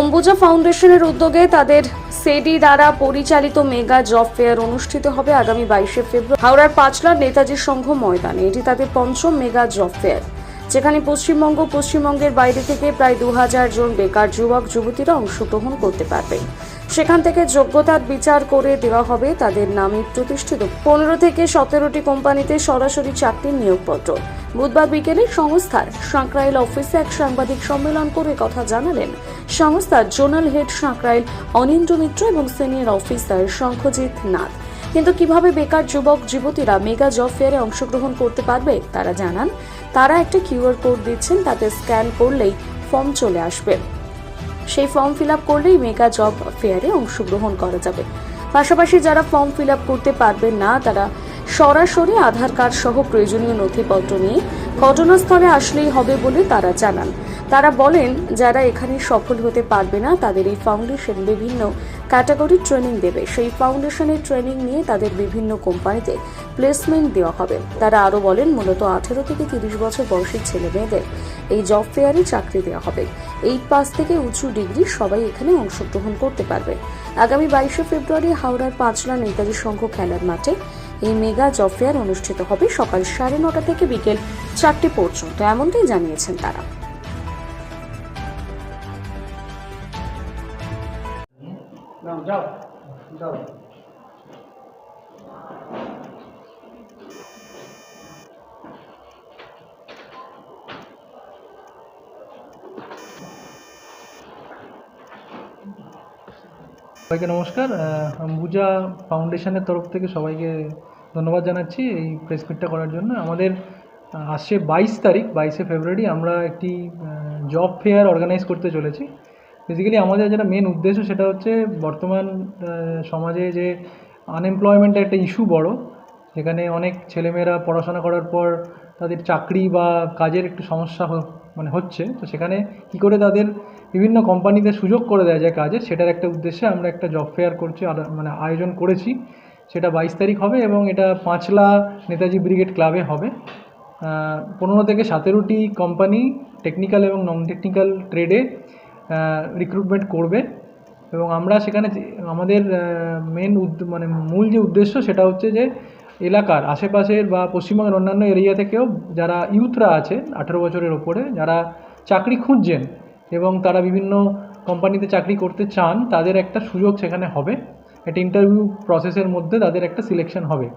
অম্বুজা ফাউন্ডেশনের উদ্যোগে তাদের সেডি দ্বারা পরিচালিত মেগা জব ফেয়ার অনুষ্ঠিত হবে আগামী বাইশে ফেব্রুয়ারি। হাওড়ার পাঁচলার নেতাজি সংঘ ময়দানে। এটি তাদের পঞ্চম মেগা জব ফেয়ার। যেখানে পশ্চিমবঙ্গ, পশ্চিমবঙ্গের বাইরে থেকে প্রায় দু হাজার জন বেকার যুবক, যুবতীরা অংশগ্রহণ করতে পারবে সেখান থেকে যোগ্যতার বিচার করে দেওয়া হবে তাদের নামে প্রতিষ্ঠিত। পনেরো থেকে সতেরোটি কোম্পানিতে সরাসরি চাকরির নিয়োগপত্র। বুধবার বিকেলে সংস্থার সাঁকরাইল অফিসে এক সাংবাদিক সম্মেলন করে কথা জানালেন সংস্থার জোনাল হেড সাঁকরাইল অনিন্দ্র মিত্র এবং সিনিয়র অফিসার শঙ্খজিৎ নাথ। কিন্তু কীভাবে বেকার যুবক, যুবতীরা মেগা জব ফেয়ারে অংশগ্রহণ করতে পারবে তারা জানান। তারা একটা কিউআর কোড দিচ্ছেন, তাতে স্ক্যান করলেই ফর্ম চলে আসবে। সেই ফর্ম ফিল আপ করলেই মেগা জব ফেয়ারে অংশগ্রহণ করা যাবে। পাশাপাশি যারা ফর্ম ফিল আপ করতে পারবেন না, তারা সরাসরি আধার কার্ড সহ প্রয়োজনীয় নথিপত্র নিয়ে ঘটনাস্থলে আসলেই হবে বলে তারা জানান। তারা বলেন, যারা এখানে সফল হতে পারবে না, তাদের এই ফাউন্ডেশন বিভিন্ন ক্যাটাগরির ট্রেনিং দেবে। সেই ফাউন্ডেশনের ট্রেনিং নিয়ে তাদের বিভিন্ন কোম্পানিতে প্লেসমেন্ট দেওয়া হবে। তারা আরও বলেন, মূলত আঠেরো থেকে তিরিশ বছর বয়সী ছেলে মেয়েদের এই জব ফেয়ারে চাকরি দেওয়া হবে। এইট পাস থেকে উঁচু ডিগ্রি সবাই এখানে অংশগ্রহণ করতে পারবে। আগামী বাইশে ফেব্রুয়ারি হাওড়ার পাঁচলা নেতাজি সংঘ খেলার মাঠে এই মেগা জব ফেয়ার অনুষ্ঠিত হবে সকাল সাড়ে নটা থেকে বিকেল চারটে পর্যন্ত। এমনটাই জানিয়েছেন তারা। নাও যাও যাও। সবাইকে নমস্কার। অম্বুজা ফাউন্ডেশনের তরফ থেকে সবাইকে ধন্যবাদ জানাচ্ছি এই প্রেস মিটটা করার জন্য। আমাদের আসছে বাইশ তারিখ, বাইশে ফেব্রুয়ারি আমরা একটি জব ফেয়ার অর্গানাইজ করতে চলেছি। বেসিক্যালি আমাদের যেটা মেন উদ্দেশ্য সেটা হচ্ছে বর্তমান সমাজে যে আনএমপ্লয়মেন্টের একটা ইস্যু বড় যেখানে অনেক ছেলেমেয়েরা পড়াশোনা করার পর তাদের চাকরি বা কাজের একটু সমস্যা মানে হচ্ছে। তো সেখানে কি করে তাদের বিভিন্ন কোম্পানিতে সুযোগ করে দেওয়া যায় কাজে, সেটার একটা উদ্দেশ্যে আমরা একটা জব ফেয়ার করছি মানে আয়োজন করেছি। সেটা বাইশ তারিখ হবে এবং এটা পাঁচলা নেতাজি ব্রিগেড ক্লাবে হবে। পনেরো থেকে সতেরোটি কোম্পানি টেকনিক্যাল এবং নন টেকনিক্যাল ট্রেডে রিক্রুটমেন্ট করবে এবং আমরা সেখানে আমাদের মেন মানে মূল যে উদ্দেশ্য সেটা হচ্ছে যে এলাকার আশেপাশের বা পশ্চিমবঙ্গের অন্যান্য এরিয়া থেকেও যারা ইউথরা আছে, আঠেরো বছরের ওপরে, যারা চাকরি খুঁজছেন এবং তারা বিভিন্ন কোম্পানিতে চাকরি করতে চান, তাদের একটা সুযোগ সেখানে হবে। একটা ইন্টারভিউ প্রসেসের মধ্যে তাদের একটা সিলেকশন হবে।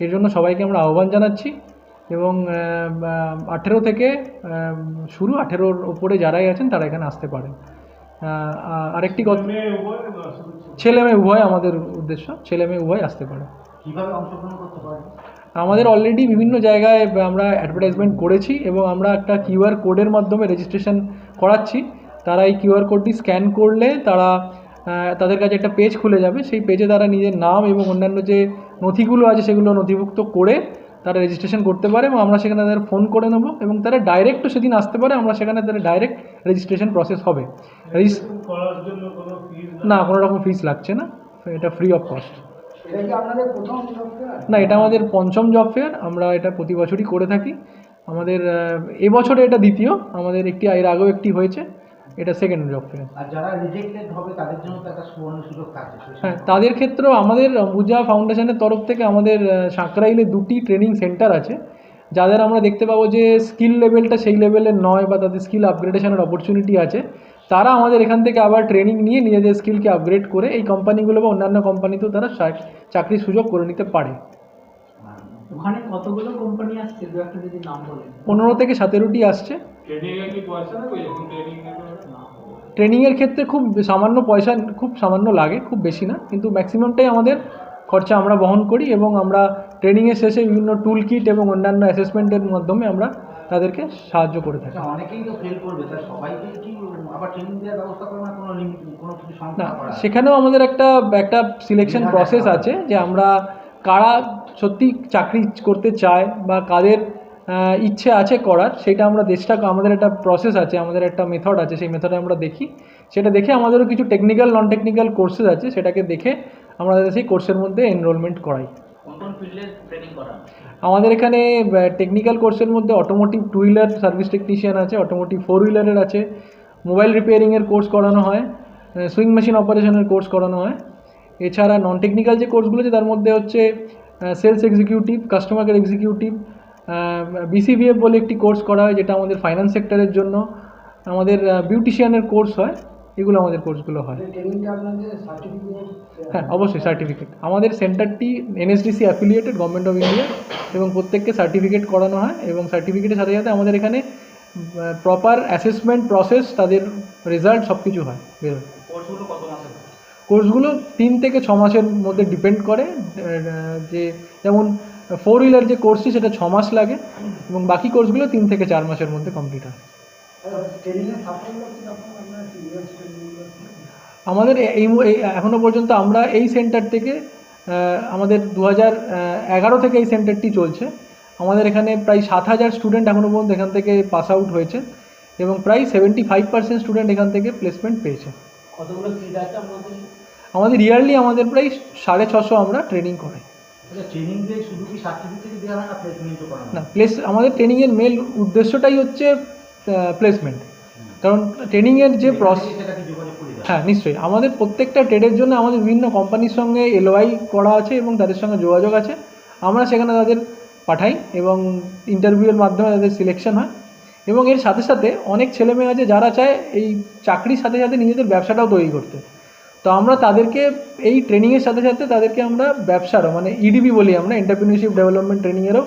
এর জন্য সবাইকে আমরা আহ্বান জানাচ্ছি। এবং আঠেরো থেকে শুরু আঠেরোর ওপরে যারাই আছেন তারা এখানে আসতে পারেন। আরেকটি কথা ছেলে মেয়ে উভয় আমাদের উদ্দেশ্য। ছেলে মেয়ে উভয় আসতে পারে। আমাদের অলরেডি বিভিন্ন জায়গায় আমরা অ্যাডভার্টাইজমেন্ট করেছি এবং আমরা একটা কিউআর কোডের মাধ্যমে রেজিস্ট্রেশন করাচ্ছি। তারা এই কিউআর কোডটি স্ক্যান করলে তারা তাদের কাছে একটা পেজ খুলে যাবে। সেই পেজে তারা নিজের নাম এবং অন্যান্য যে নথিগুলো আছে সেগুলো নথিভুক্ত করে তারা রেজিস্ট্রেশন করতে পারে এবং আমরা সেখানে তাদের ফোন করে নেব এবং তারা ডাইরেক্টও সেদিন আসতে পারে আমরা সেখানে তাদের ডাইরেক্ট রেজিস্ট্রেশন প্রসেস হবে। না কোনো রকম ফিস লাগছে না। এটা ফ্রি অফ কস্ট না এটা আমাদের পঞ্চম জব ফেয়ার আমরা এটা প্রতি বছরই করে থাকি। আমাদের এবছরে এটা দ্বিতীয়। আমাদের একটি এর আগেও একটি হয়েছে। এটা সেকেন্ড জব ফেয়ার আর যারা রিজেক্টেড হবে তাদের জন্য তো একটা সুবর্ণ সুযোগ থাকছে। হ্যাঁ তাদের ক্ষেত্রেও আমাদের অম্বুজা ফাউন্ডেশনের তরফ থেকে আমাদের সাঁকরাইলে দুটি ট্রেনিং সেন্টার আছে। যাদের আমরা দেখতে পাবো যে স্কিল লেভেলটা সেই লেভেলের নয় বা তাদের স্কিল আপগ্রেডেশনের অপরচুনিটি আছে। তারা আমাদের এখান থেকে আবার ট্রেনিং নিয়ে নিজেদের স্কিলকে আপগ্রেড করে এই কোম্পানিগুলো বা অন্যান্য কোম্পানিতেও তারা চাকরির সুযোগ করে নিতে পারে। ওখানে কতগুলো কোম্পানি আসছে? দু একটা যদি নাম বলেন। পনেরো থেকে সতেরোটি আসছে। ট্রেনিংয়ের ক্ষেত্রে খুব সামান্য পয়সা খুব সামান্য লাগে খুব বেশি না। কিন্তু ম্যাক্সিমামটাই আমাদের খরচা আমরা বহন করি এবং আমরা ট্রেনিংয়ের শেষে বিভিন্ন টুল কিট এবং অন্যান্য অ্যাসেসমেন্টের মাধ্যমে আমরা তাদেরকে সাহায্য করে থাকি। আচ্ছা, অনেকেই তো ফেল করবে। তার সবাইকে কি আবার ট্রেনিং দেওয়ার ব্যবস্থা করবে না কোনো lim- কোনো কিছু না সংস্থা করা আছে? সেখানেও আমাদের একটা একটা সিলেকশন প্রসেস আছে যে আমরা কারা সত্যি চাকরি করতে চায় বা কাদের ইচ্ছে আছে করার সেটা আমরা দেশটা আমাদের একটা প্রসেস আছে আমাদের একটা মেথড আছে সেই মেথডে আমরা দেখি। সেটা দেখে আমাদেরও কিছু টেকনিক্যাল নন টেকনিক্যাল কোর্সেস আছে সেটাকে দেখে আমরা সেই কোর্সের মধ্যে এনরোলমেন্ট করাই। আমাদের এখানে টেকনিক্যাল কোর্সের মধ্যে automotive two wheeler service technician আছে অটোমোটিভ ফোর হুইলারের আছে মোবাইল রিপেয়ারিংয়ের কোর্স করানো হয় সুইং মেশিন অপারেশনের কোর্স করানো হয়। এছাড়া নন টেকনিক্যাল যে কোর্সগুলো আছে তার মধ্যে হচ্ছে sales executive customer care executive BCVF বলে একটি কোর্স করা হয় যেটা আমাদের ফাইন্যান্স সেক্টরের জন্য। আমাদের বিউটিশিয়ানের কোর্স হয় এগুলো আমাদের কোর্সগুলো হয়। হ্যাঁ অবশ্যই সার্টিফিকেট আমাদের সেন্টারটি NSDC affiliated government of India এবং প্রত্যেককে সার্টিফিকেট করানো হয় এবং সার্টিফিকেটের সাথে সাথে আমাদের এখানে প্রপার অ্যাসেসমেন্ট প্রসেস তাদের রেজাল্ট সব কিছু হয় বেরোয় কোর্সগুলো তিন থেকে ছ মাসের মধ্যে ডিপেন্ড করে যে যেমন ফোর হুইলার যে কোর্সটি সেটা ছ মাস লাগে এবং বাকি কোর্সগুলো তিন থেকে চার মাসের মধ্যে কমপ্লিট হয়। আমাদের এই এখনও পর্যন্ত আমরা এই সেন্টার থেকে আমাদের দু হাজার এগারো থেকে এই সেন্টারটি চলছে। আমাদের এখানে প্রায় সাত হাজার স্টুডেন্ট এখনও পর্যন্ত এখান থেকে পাস আউট হয়েছে এবং প্রায় সেভেন্টি ফাইভ পার্সেন্ট স্টুডেন্ট এখান থেকে প্লেসমেন্ট পেয়েছে। কতগুলো সিট আছে আমাদের ইয়ারলি আমাদের প্রায় সাড়ে ছশো আমরা ট্রেনিং করাই। আচ্ছা না প্লেস আমাদের ট্রেনিংয়ের মেল উদ্দেশ্যটাই হচ্ছে প্লেসমেন্ট কারণ ট্রেনিংয়ের যে প্রসেস হ্যাঁ নিশ্চয়ই। আমাদের প্রত্যেকটা ট্রেডের জন্য আমাদের বিভিন্ন কোম্পানির সঙ্গে এলওআই করা আছে এবং তাদের সঙ্গে যোগাযোগ আছে। আমরা সেখানে তাদের পাঠাই এবং ইন্টারভিউয়ের মাধ্যমে তাদের সিলেকশন হয়। এবং এর সাথে সাথে অনেক ছেলেমেয়ে আছে যারা চায় এই চাকরির সাথে সাথে নিজেদের ব্যবসাটাও তৈরি করতে। তো আমরা তাদেরকে এই ট্রেনিংয়ের সাথে সাথে তাদেরকে আমরা ব্যবসারও মানে ইডিবি বলি আমরা এন্টারপ্রিনিয়রশিপ ডেভেলপমেন্ট ট্রেনিংয়েরও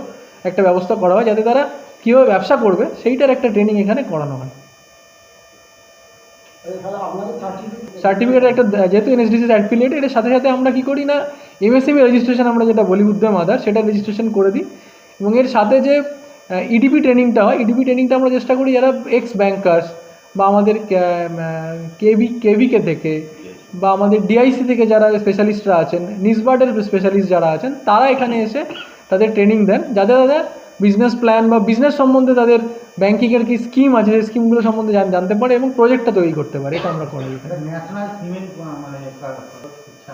একটা ব্যবস্থা করা হয় যাতে তারা কীভাবে ব্যবসা করবে সেইটার একটা ট্রেনিং এখানে করানো হয়। সার্টিফিকেট একটা, যেহেতু এনএসডিসি অ্যাফিলিয়েট এর সাথে সাথে আমরা কি করি না এমএসএমই রেজিস্ট্রেশন আমরা যেটা বলি উদ্যম আধার, সেটা রেজিস্ট্রেশন করে দিই। এবং এর সাথে যে ইডিপি ট্রেনিংটা হয় ইডিপি ট্রেনিংটা আমরা চেষ্টা করি যারা এক্স ব্যাংকার্স বা আমাদের কেভি কেভিকে থেকে বা আমাদের ডিআইসি থেকে যারা স্পেশালিস্টরা আছেন নিসবার্ডের স্পেশালিস্ট যারা আছেন তারা এখানে এসে তাদের ট্রেনিং দেন। যাতে তাদের বিজনেস প্ল্যান বা বিজনেস সম্বন্ধে তাদের ব্যাঙ্কিংয়ের কি স্কিম আছে সেই স্কিমগুলো সম্বন্ধে জানতে পারে এবং প্রজেক্টটা তৈরি করতে পারে। এটা আমরা সিমেন্ট মানে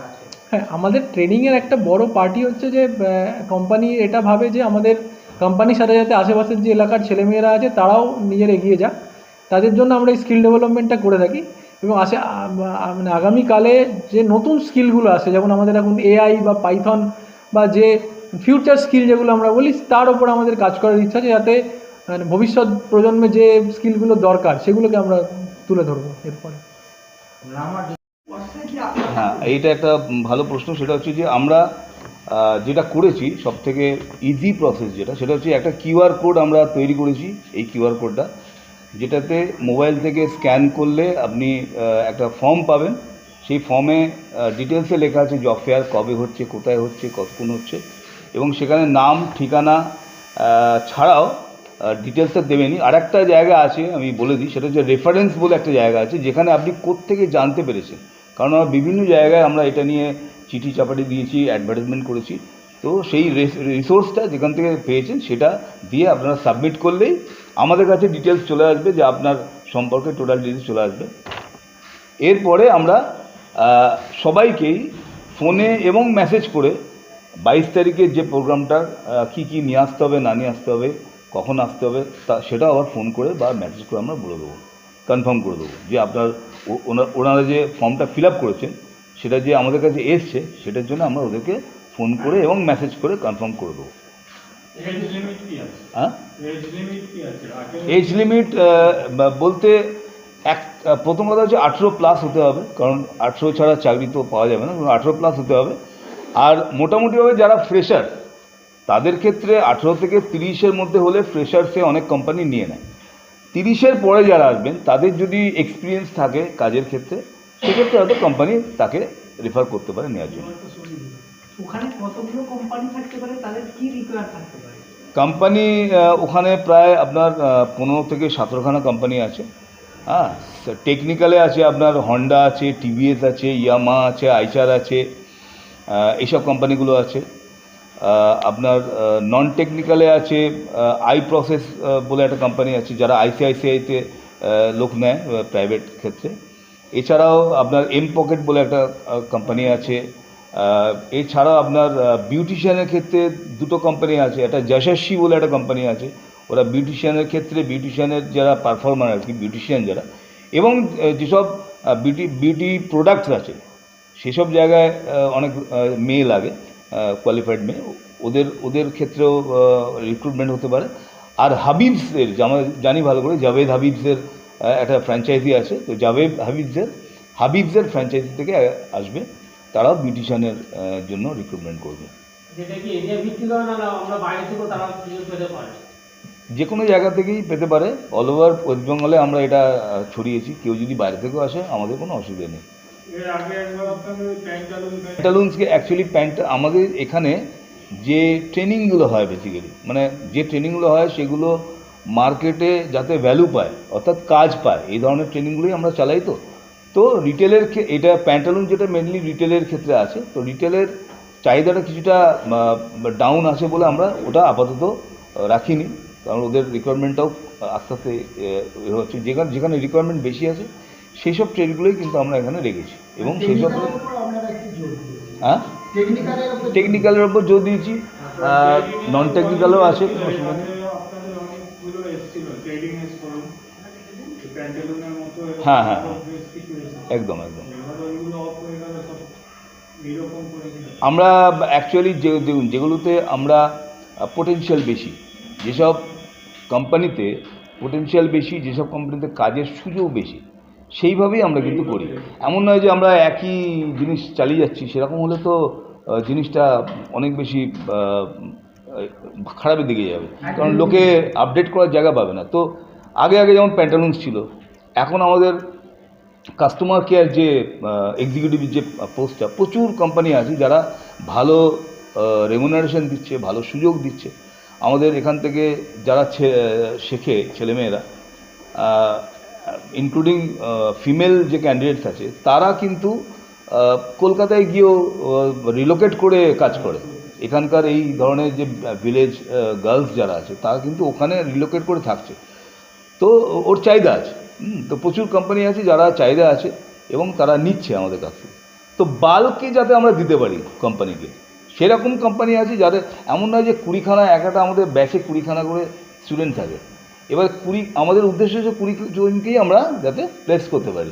আছে। হ্যাঁ আমাদের ট্রেনিংয়ের একটা বড় পার্টি হচ্ছে যে কোম্পানি এটা ভাবে যে আমাদের কোম্পানির সাথে সাথে আশেপাশের যে এলাকার ছেলেমেয়েরা আছে তারাও নিজের এগিয়ে যাক। তাদের জন্য আমরা এই স্কিল ডেভেলপমেন্টটা করে থাকি। এবং আসে মানে আগামীকালে যে নতুন স্কিলগুলো আসে, যেমন আমাদের এখন এআই বা পাইথন বা যে ফিউচার স্কিল যেগুলো আমরা বলি, তার ওপর আমাদের কাজ করার ইচ্ছা আছে যাতে মানে ভবিষ্যৎ প্রজন্মে যে স্কিলগুলো দরকার, সেগুলোকে আমরা তুলে ধরবো এরপরে। হ্যাঁ এইটা একটা ভালো প্রশ্ন, সেটা হচ্ছে যে আমরা যেটা করেছি সব থেকে ইজি প্রসেস যেটা, সেটা হচ্ছে একটা কিউআর কোড আমরা তৈরি করেছি, এই কিউআর কোডটা। যেটাতে মোবাইল থেকে স্ক্যান করলে আপনি একটা ফর্ম পাবেন। সেই ফর্মে ডিটেলসে লেখা আছে জব ফেয়ার, কবে হচ্ছে, কোথায় হচ্ছে, কতক্ষণ হচ্ছে। এবং সেখানে নাম, ঠিকানা ছাড়াও ডিটেলসটা দেবেনি আর একটা জায়গা আছে, আমি বলে দিই, সেটা হচ্ছে রেফারেন্স বলে একটা জায়গা আছে, যেখানে আপনি কোত্থেকে জানতে পেরেছেন। কারণ আমরা বিভিন্ন জায়গায় আমরা এটা নিয়ে চিঠি চাপাটি দিয়েছি অ্যাডভার্টাইজমেন্ট করেছি। তো সেই রিসোর্সটা যেখান থেকে পেয়েছেন সেটা দিয়ে আপনারা সাবমিট করলেই আমাদের কাছে ডিটেলস চলে আসবে যে আপনার সম্পর্কে টোটাল ডিটেলস চলে আসবে। এরপরে আমরা সবাইকেই ফোনে এবং মেসেজ করে বাইশ তারিখের যে প্রোগ্রামটা কি কি নিয়ে আসতে হবে, না নিয়ে আসতে হবে, কখন আসতে হবে, তা সেটা আবার ফোন করে বা মেসেজ করে আমরা বলে দেবো কনফার্ম করে দেবো যে আপনার ওনারা যে ফর্মটা ফিল আপ করেছেন, সেটা যে আমাদের কাছে এসছে, সেটার জন্য আমরা ওদেরকে ফোন করে এবং মেসেজ করে কনফার্ম করে দেবো। এজ লিমিট হ্যাঁ? লিমিট বলতে এক প্রথম কথা হচ্ছে আঠেরো প্লাস হতে হবে কারণ আঠেরো ছাড়া চাকরি তো পাওয়া যাবে না আঠেরো প্লাস হতে হবে। আর মোটামুটিভাবে যারা ফ্রেশার তাদের ক্ষেত্রে আঠেরো থেকে তিরিশের মধ্যে হলে ফ্রেশার্সে অনেক কোম্পানি নিয়ে নেয়। তিরিশের পরে যারা আসবেন তাদের যদি এক্সপিরিয়েন্স থাকে কাজের ক্ষেত্রে সেক্ষেত্রে হয়তো কোম্পানি তাকে রেফার করতে পারে নেওয়ার জন্য। ওখানে কতগুলো কোম্পানি থাকতে পারে, তাদের কি রিকোয়ার থাকতে পারে? কোম্পানি ওখানে প্রায় আপনার পনেরো থেকে সতেরোখানা কোম্পানি আছে। হ্যাঁ টেকনিক্যালে আছে আপনার হন্ডা আছে টিভিএস আছে ইয়ামা আছে আইচার আছে এইসব কোম্পানিগুলো আছে। আপনার নন টেকনিক্যালে আছে আই প্রসেস বলে একটা কোম্পানি আছে, যারা আইসিআইসিআইতে লোক নেয় প্রাইভেট ক্ষেত্রে। এছাড়াও আপনার এম পকেট বলে একটা কোম্পানি আছে আহ, এছাড়াও আপনার বিউটিশিয়ানের ক্ষেত্রে দুটো কোম্পানি আছে একটা যশস্বী বলে একটা কোম্পানি আছে ওরা বিউটিশিয়ানের ক্ষেত্রে বিউটিশিয়ানের যারা পারফর্মার আর কি বিউটিশিয়ান যারা এবং যেসব বিউটি বিউটি প্রোডাক্টস আছে সেসব জায়গায় অনেক মেয়ে লাগে কোয়ালিফাইড মেয়ে ওদের ওদের ক্ষেত্রেও রিক্রুটমেন্ট হতে পারে আর হাবিবসের আমরা জানি ভালো করে জাভেদ হাবিবসের একটা ফ্র্যাঞ্চাইজি আছে তো জাভেদ হাবিবসের হাবিবসের ফ্র্যাঞ্চাইজি থেকে আসবে তারাও বিউটিশিয়ানের জন্য রিক্রুটমেন্ট করবে। যেটা কি এরিয়া ভিত্তিক না না আমরা বাইরে থেকেও তারা সুযোগ পেতে পারে? যে কোনো জায়গা থেকেই পেতে পারে। অল ওভার ওয়েস্ট বেঙ্গলে আমরা এটা ছড়িয়েছি। কেউ যদি বাইরে থেকেও আসে আমাদের কোনো অসুবিধা নেই। এর আগে একবার আপনাদের প্যান্টালুন প্যান্টালুন্সকে অ্যাকচুয়ালি প্যান্ট আমাদের এখানে যে ট্রেনিংগুলো হয় বেসিক্যালি মানে যে ট্রেনিংগুলো হয় সেগুলো মার্কেটে যাতে ভ্যালু পায় অর্থাৎ কাজ পায় এই ধরনের ট্রেনিংগুলোই আমরা চালাই তো। তো রিটেলের এটা প্যান্টালুন যেটা মেনলি রিটেলের ক্ষেত্রে আছে তো রিটেলের চাহিদাটা কিছুটা ডাউন আছে বলে আমরা ওটা আপাতত রাখিনি। কারণ ওদের রিকোয়ারমেন্টটাও আস্তে আস্তে হচ্ছে। যেখানে যেখানে রিকোয়ারমেন্ট বেশি আছে সেই সব ট্রেডগুলোই কিন্তু আমরা এখানে রেখেছি। এবং সেই সব হ্যাঁ? টেকনিক্যালের ওপর জোর দিয়েছি। নন টেকনিক্যালও আছে কোনো অসুবিধা নেই। আপনাদের অনেকগুলো এসেছিল ট্রেডিং এস করুন প্যান্টালুনের মতো হ্যাঁ, হ্যাঁ, এসেছিল একদম একদম। হয়ে আমরা অ্যাকচুয়ালি যে যে- যেগুলোতে আমরা পোটেনশিয়াল বেশি যেসব কোম্পানিতে পোটেনশিয়াল বেশি যেসব কোম্পানিতে কাজের সুযোগ বেশি সেইভাবেই আমরা কিন্তু করি। এমন নয় যে আমরা একই জিনিস চালিয়ে যাচ্ছি সেরকম হলে তো জিনিসটা অনেক বেশি খারাপের দিকে যাবে। কারণ লোকে আপডেট করার জায়গা পাবে না। তো আগে আগে যেমন প্যান্টালুন্স ছিল, এখন আমাদের কাস্টমার কেয়ার যে এক্সিকিউটিভ যে পোস্টটা প্রচুর কোম্পানি আছে যারা ভালো রেমুনারেশন দিচ্ছে, ভালো সুযোগ দিচ্ছে। আমাদের এখান থেকে যারা শেখে ছেলেমেয়েরা ইনক্লুডিং ফিমেল যে ক্যান্ডিডেটস আছে, তারা কিন্তু কলকাতায় গিয়েও রিলোকেট করে কাজ করে। এখানকার এই ধরনের যে ভিলেজ গার্লস যারা আছে, তারা কিন্তু ওখানে রিলোকেট করে থাকছে। তো ওর চাহিদা আছে। তো প্রচুর কোম্পানি আছে, যারা চাহিদা আছে এবং তারা নিচ্ছে আমাদের কাছ থেকে। তো বাল্কে যাতে আমরা দিতে পারি কোম্পানিকে সেরকম কোম্পানি আছে যাদের, এমন নয় যে কুড়িখানা এক একটা আমাদের ব্যাচে কুড়িখানা করে স্টুডেন্ট থাকে। এবার কুড়ি, আমাদের উদ্দেশ্য হচ্ছে কুড়ি জনকেই আমরা যাতে প্লেস করতে পারি।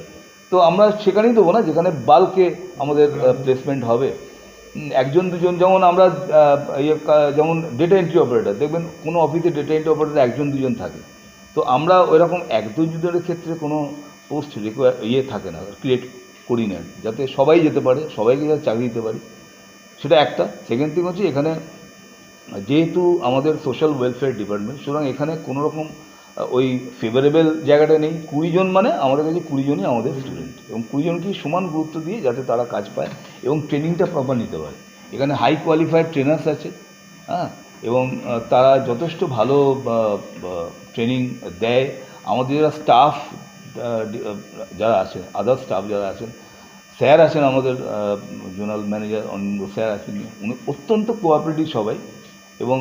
তো আমরা সেখানেই দেবো না, যেখানে বাল্কে আমাদের প্লেসমেন্ট হবে। একজন, দুজন, যেমন আমরা ইয়ে যেমন ডেটা এন্ট্রি অপারেটর দেখবেন কোনো অফিসে ডেটা এন্ট্রি অপারেটর একজন, দুজন থাকে। তো আমরা ওইরকম এক দুজনের ক্ষেত্রে কোনো পোস্ট ইয়ে থাকে না ক্রিয়েট করি না। যাতে সবাই যেতে পারে, সবাইকে যাতে চাকরি দিতে পারি। সেটা একটা। সেকেন্ড থিং হচ্ছে এখানে যেহেতু আমাদের সোশ্যাল ওয়েলফেয়ার ডিপার্টমেন্ট সুতরাং এখানে কোনো রকম ওই ফেভারেবল জায়গাটা নেই। কুড়িজন মানে আমাদের কাছে কুড়িজনই আমাদের স্টুডেন্ট এবং কুড়ি জনকেই সমান গুরুত্ব দিয়ে যাতে তারা কাজ পায় এবং ট্রেনিংটা প্রপার নিতে পারে। এখানে হাই কোয়ালিফাইড ট্রেনার্স আছে হ্যাঁ? এবং তারা যথেষ্ট ভালো ট্রেনিং দেয়। আমাদের যারা স্টাফ যারা আছে আদার স্টাফ যারা আছেন, স্যার আছেন আমাদের জোনাল ম্যানেজার অনিন্দ স্যার আছেন, উনি অত্যন্ত কোঅপারেটিভ সবাই। এবং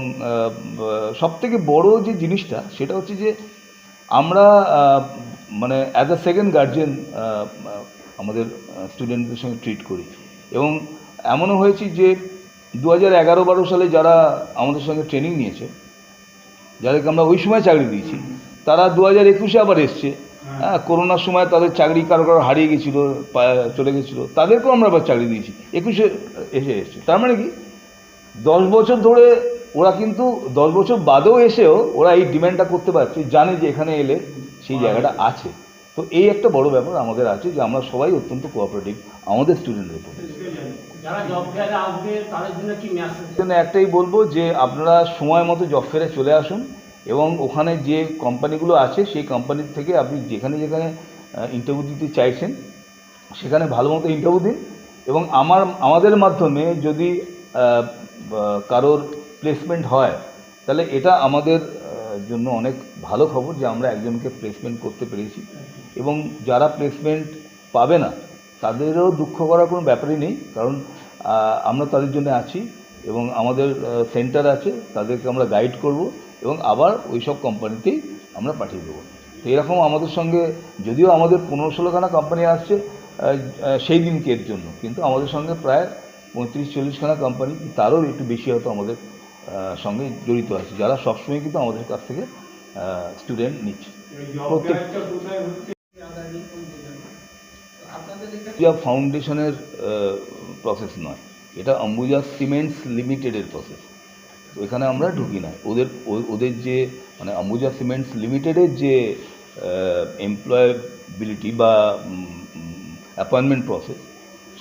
সব থেকে বড় যে জিনিসটা, সেটা হচ্ছে যে, আমরা মানে অ্যাজ আ সেকেন্ড গার্জেন আমাদের স্টুডেন্টদের সঙ্গে ট্রিট করি। এবং এমনও হয়েছে যে দু হাজার এগারো বারো সালে যারা আমাদের সঙ্গে ট্রেনিং নিয়েছে যাদেরকে আমরা ওই সময় চাকরি দিয়েছি তারা দু হাজার একুশে আবার এসছে। হ্যাঁ। করোনার সময় তাদের চাকরি কারও কারও হারিয়ে গেছিল চলে গেছিল তাদেরকেও আমরা আবার চাকরি দিয়েছি। একুশে এসে এসছে। তার মানে কি? দশ বছর ধরে ওরা কিন্তু দশ বছর বাদেও এসেও ওরা এই ডিমান্ডটা করতে পারছে জানে যে এখানে এলে সেই জায়গাটা আছে। তো এই একটা বড় ব্যাপার আমাদের আছে যে আমরা সবাই অত্যন্ত কোঅপারেটিভ আমাদের স্টুডেন্টদের প্রতি। একটাই বলব যে আপনারা সময় মতো জব ফেয়ারে চলে আসুন এবং ওখানে যে কোম্পানিগুলো আছে সেই কোম্পানির থেকে আপনি যেখানে যেখানে ইন্টারভিউ দিতে চাইছেন সেখানে ভালো মতো ইন্টারভিউ দিন এবং আমার আমাদের মাধ্যমে যদি কারোর প্লেসমেন্ট হয় তাহলে এটা আমাদের জন্য অনেক ভালো খবর যে আমরা একজনকে প্লেসমেন্ট করতে পেরেছি। এবং যারা প্লেসমেন্ট পাবে না, তাদেরও দুঃখ করার কোনো ব্যাপারই নেই, কারণ আমরা তাদের জন্য আছি এবং আমাদের সেন্টার আছে, তাদেরকে আমরা গাইড করব এবং আবার ওই সব কোম্পানিতেই আমরা পাঠিয়ে দেবো। তো এরকম আমাদের সঙ্গে, যদিও আমাদের পনেরো ষোলোখানা কোম্পানি আসছে সেই দিনকের জন্য, কিন্তু আমাদের সঙ্গে প্রায় পঁয়ত্রিশ চল্লিশখানা কোম্পানি তারও একটু বেশি হয়তো আমাদের সঙ্গে জড়িত আছে, যারা সবসময় কিন্তু আমাদের কাছ থেকে স্টুডেন্ট নিচ্ছে। প্রত্যেক- অম্বুজা ফাউন্ডেশনের প্রসেস নয়। এটা অম্বুজা সিমেন্টস লিমিটেডের প্রসেস তো এখানে আমরা ঢুকি না। ওদের ওদের যে মানে অম্বুজা সিমেন্টস লিমিটেডের যে এমপ্লয়াবিলিটি বা অ্যাপয়েন্টমেন্ট প্রসেস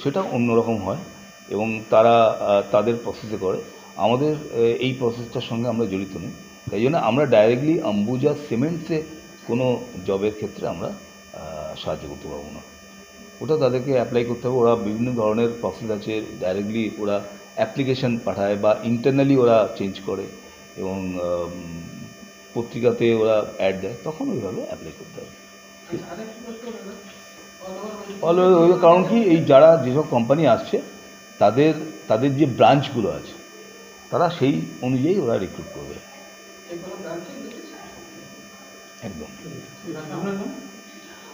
সেটা অন্যরকম হয় এবং তারা তাদের প্রসেসে করে। আমাদের এই প্রসেসটার সঙ্গে আমরা জড়িত নই। তাই জন্য আমরা ডাইরেক্টলি অম্বুজা সিমেন্টসে কোনো জবের ক্ষেত্রে আমরা সাহায্য করতে পারব না। ওটা তাদেরকে অ্যাপ্লাই করতে হবে। ওরা বিভিন্ন ধরনের প্রসেস আছে ডাইরেক্টলি ওরা অ্যাপ্লিকেশন পাঠায় বা ইন্টারনালি ওরা চেঞ্জ করে এবং পত্রিকাতে ওরা অ্যাড দেয় তখন ওইভাবে অ্যাপ্লাই করতে হবে। ওই কারণ কি এই যারা যেসব কোম্পানি আসছে তাদের তাদের যে ব্রাঞ্চগুলো আছে তারা সেই অনুযায়ী ওরা রিক্রুট করবে। একদম।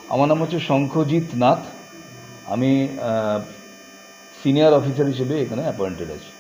আমার নাম হচ্ছে শঙ্খজিৎ নাথ। আমি সিনিয়র অফিসার হিসেবে এখানে অ্যাপয়েন্টেড আছি।